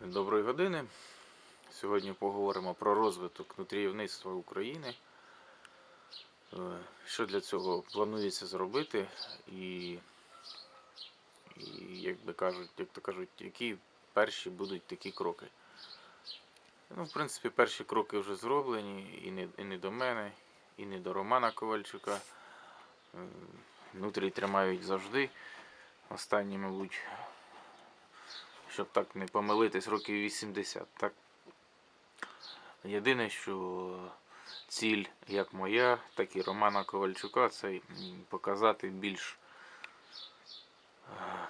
Доброї години. Сьогодні поговоримо про розвиток нутріївництва України. Е, Що для цього планується зробити і, і як би кажуть, як то кажуть, які перші будуть такі кроки. Ну, в принципі, перші кроки вже зроблені і не, і не до мене, і не до Романа Ковальчука. Е, Нутрій тримають завжди. Останні, мабуть, щоб так не помилитись, років 80. Так? Єдине, що ціль як моя, так і Романа Ковальчука, це показати більш е,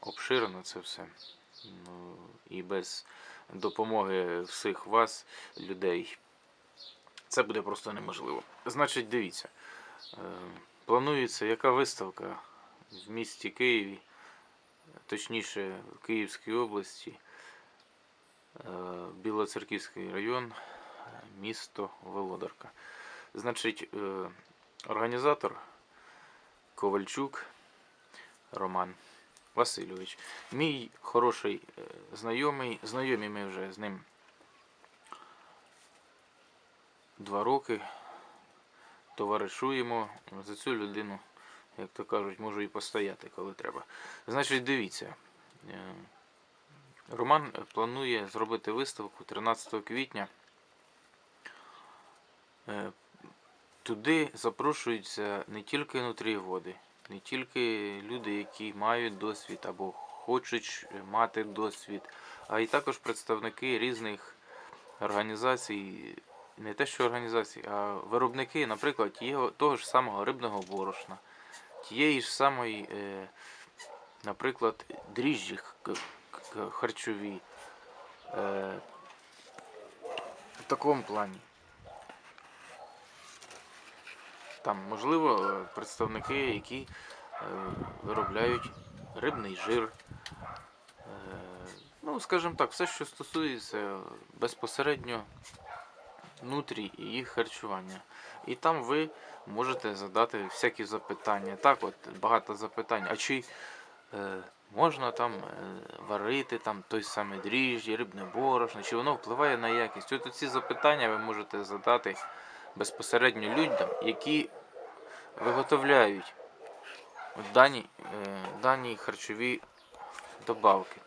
обширно це все. Ну, і без допомоги всіх вас, людей, це буде просто неможливо. Значить, дивіться, е, планується яка виставка в місті Києві, точніше в Київській області, е, Білоцерківський район, місто Володарка. Значить, е, організатор Ковальчук Роман Васильович. Мій хороший е, знайомий, знайомі ми вже з ним два роки. Товаришуємо за цю людину, як то кажуть, можу і постояти, коли треба. Значить, дивіться. е, Роман планує зробити виставку 13 квітня. Е, Туди запрошуються не тільки нутрієводи, не тільки люди, які мають досвід або хочуть мати досвід, а й також представники різних організацій, не те, що організацій, а виробники, наприклад, того ж самого рибного борошна, тієї ж самої, е, наприклад, дріжджі харчові. Е, в такому плані. Там, можливо, е, представники, які виробляють рибний жир. Ну, скажімо так, все, що стосується безпосередньо нутрій і їх харчування. І там ви можете задати всякі запитання. Так, от багато запитань. А чи е, можна там е, варити там той самий дріжджі, рибне борошно, чи воно впливає на якість? От ці запитання ви можете задати безпосередньо людям, які виготовляють дані, е, дані харчові добавки,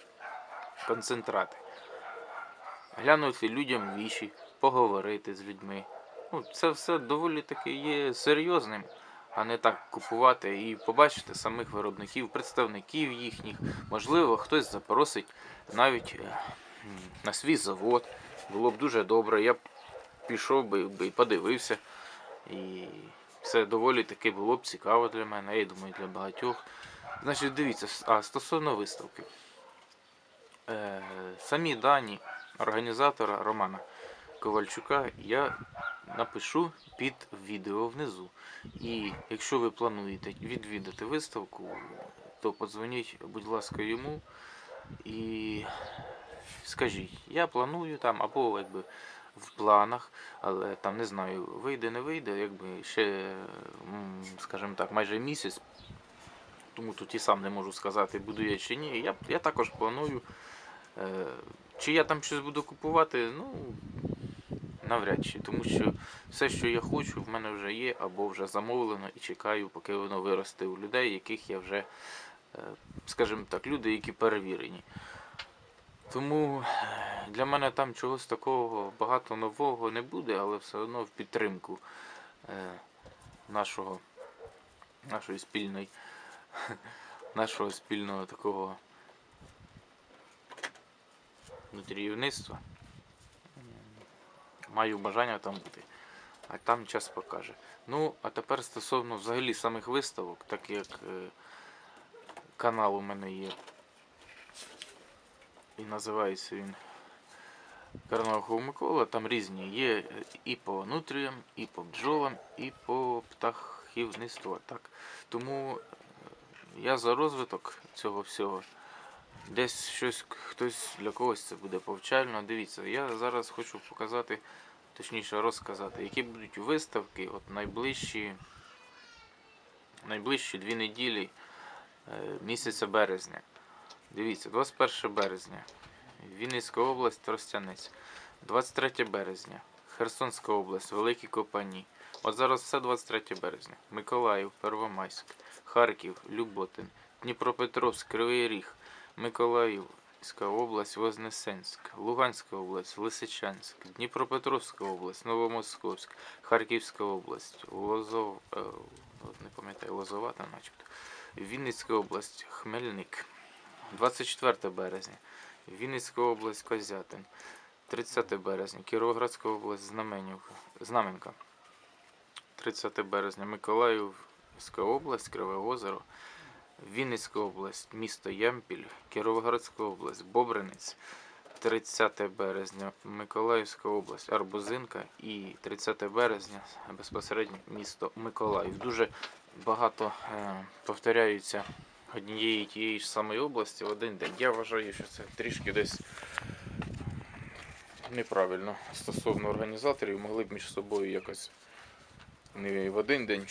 концентрати. Глянути людям в вічі, поговорити з людьми. Ну, це все доволі таки є серйозним, а не так купувати і побачити самих виробників, представників їхніх. Можливо, хтось запросить навіть е, на свій завод. Було б дуже добре. Я б пішов би, і подивився. І це доволі таки було б цікаво для мене, я думаю, для багатьох. Значить, дивіться, а стосовно виставки. Е, самі дані організатора Романа Ковальчука я напишу під відео внизу. І якщо ви плануєте відвідати виставку, то подзвоніть, будь ласка, йому і скажіть, я планую там або якби в планах, але там не знаю, вийде, не вийде, якби ще, скажімо так, майже місяць. Тому тут і сам не можу сказати, буду я чи ні. Я, я також планую. Е, чи я там щось буду купувати, ну навряд чи. Тому що все, що я хочу, в мене вже є або вже замовлено і чекаю, поки воно виросте у людей, яких я вже, е, скажімо так, люди, які перевірені. Тому е, для мене там чогось такого багато нового не буде, але все одно в підтримку е, нашого, нашої спільної, нашого спільного такого нутріївництва. Маю бажання там бути. А там час покаже. Ну, а тепер стосовно взагалі самих виставок, так як е, канал у мене є і називається він Карнаухов Микола. Там різні є е, і по нутріям, і по бджолам, і по птахівництву. Так. Тому е, я за розвиток цього всього. Десь щось хтось для когось це буде повчально. Дивіться, я зараз хочу показати, точніше розказати, які будуть виставки от найближчі, найближчі дві неділі е, місяця березня. Дивіться, 21 березня. Вінницька область, Тростянець. 23 березня. Херсонська область, Великі Копані. От зараз все 23 березня. Миколаїв, Первомайськ, Харків, Люботин, Дніпропетровськ, Кривий Ріг, Миколаївська область, Вознесенськ, Луганська область, Лисичанськ, Дніпропетровська область, Новомосковськ, Харківська область, Лозов, е, не пам'ятаю, Лозовата, начебто. Вінницька область, Хмельник. 24 березня. Вінницька область, Козятин. 30 березня. Кіровоградська область, Знаменівка. Знаменка. 30 березня. Миколаївська область, Криве озеро. Вінницька область, місто Ямпіль. Кіровоградська область, Бобринець. 30 березня. Миколаївська область, Арбузинка. І 30 березня безпосередньо місто Миколаїв. Дуже багато е, повторяються однієї тієї ж самої області в один день. Я вважаю, що це трішки десь неправильно стосовно організаторів, могли б між собою якось не в один день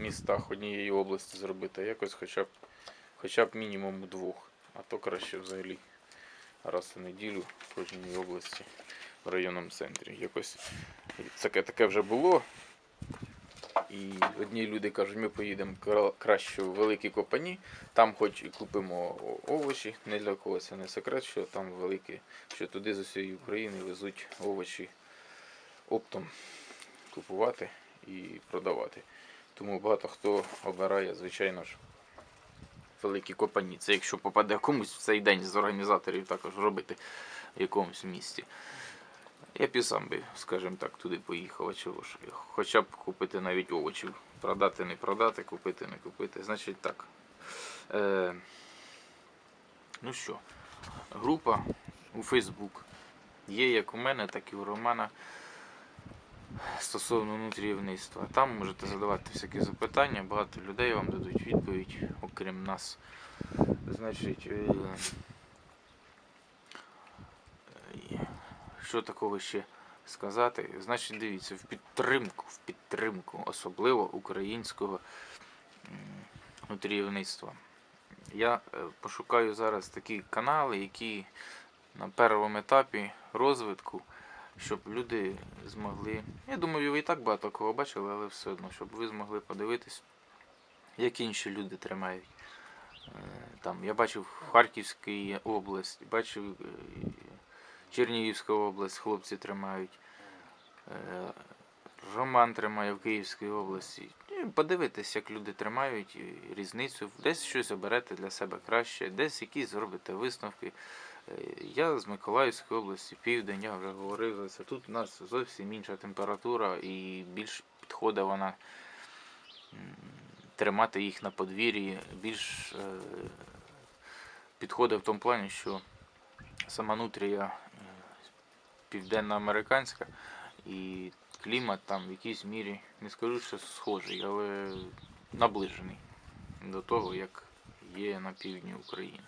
містах однієї області зробити, а якось хоча б, хоча б мінімум двох, а то краще взагалі раз у неділю в кожній області в районному центрі. Якось таке, таке вже було. І одні люди кажуть, ми поїдемо краще в великі копані, там хоч і купимо овочі, не для кого це не секрет, що там великі, що туди з усієї України везуть овочі оптом купувати і продавати. Тому багато хто обирає, звичайно ж, великі копані. Це якщо попаде комусь в цей день з організаторів також робити в якомусь місті. Я б і сам би, скажімо так, туди поїхав, чого ж. Хоча б купити навіть овочів. Продати, не продати, купити, не купити. Значить так. Е, ну що, група у Facebook є як у мене, так і у Романа стосовно внутрівництва. Там можете задавати всякі запитання, багато людей вам дадуть відповідь, окрім нас. Значить, е, що такого ще сказати? Значить, дивіться, в підтримку, в підтримку, особливо українського внутрівництва. Я е, пошукаю зараз такі канали, які на першому етапі розвитку, щоб люди змогли. Я думаю, ви і так багато кого бачили, але все одно, щоб ви змогли подивитись, як інші люди тримають. Е, Там, я бачив Харківську область, бачив е, Чернігівська область, хлопці тримають. Е, Роман тримає в Київській області. І Подивитись, як люди тримають різницю. Десь щось оберете для себе краще, десь якісь зробите висновки. Я з Миколаївської області, південь, я вже говорив за. Тут у нас зовсім інша температура і більш підходить вона тримати їх на подвір'ї, більш е, підходить в тому плані, що сама нутрія е, південноамериканська і клімат там в якійсь мірі, не скажу, що схожий, але наближений до того, як є на півдні України.